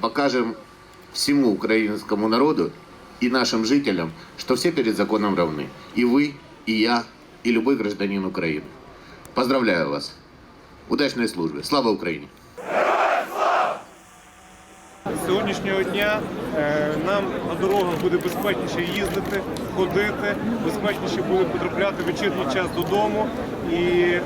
покажем всему украинскому народу и нашим жителям, что все перед законом равны. И вы, и я, и любой гражданин Украины. Поздравляю вас. Удачной службы. Слава Украине! З сьогоднішнього дня е, нам на дорогах буде безпечніше їздити, ходити, безпечніше буде потрапляти в вечірній час додому. І е,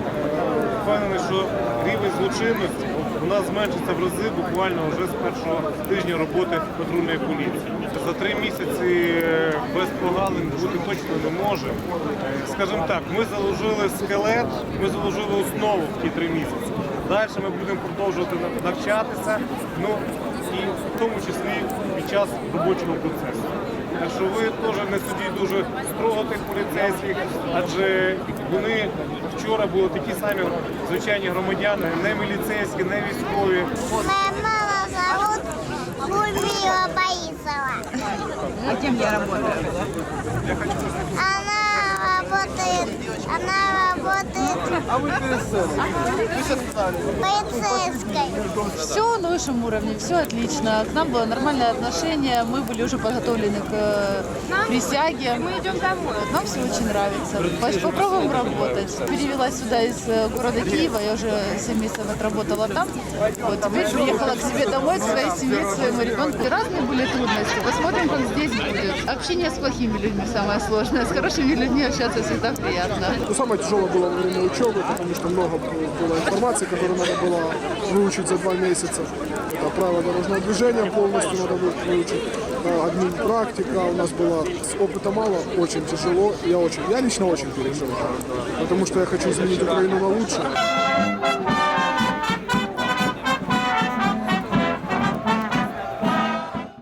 впевнений, що рівень злочинності у нас зменшиться в рази буквально вже з першого тижня роботи патрульної поліції. За три місяці е, без прогалин бути точно не може. Скажімо так, ми заложили скелет, ми заложили основу в ті три місяці. Далі ми будемо продовжувати навчатися. Ну, і в тому числі під час робочого процесу. Так що ви теж не судіть дуже строго тих поліцейських, адже вони вчора були такі самі звичайні громадяни, не міліцейські, не військові. Моя мама зовут Людмила Борисова. А кем я работаю? Она работает, она работает полицейской. Все на высшем уровне, все отлично. К нам было нормальное отношение, мы были уже подготовлены к э, присяге. Мы идем домой. Нам все очень нравится. Попробуем работать. Перевелась сюда из э, города Киева, я уже 7 месяцев отработала там. Вот теперь приехала к себе домой, к своей семье, к своему ребенку. Разные были трудности. Посмотрим, как здесь будет. Общение с плохими людьми самое сложное. С хорошими людьми общаться всегда приятно. Ну, самое тяжелое было во время учебы, потому что много было информации, которую надо было выучить за два месяца. Это правила дорожного движения полностью надо вы- выучить. Да, Админ практика у нас была. С опыта мало, очень тяжело. Я очень, я лично очень переживаю, потому что я хочу изменить Украину на лучшее.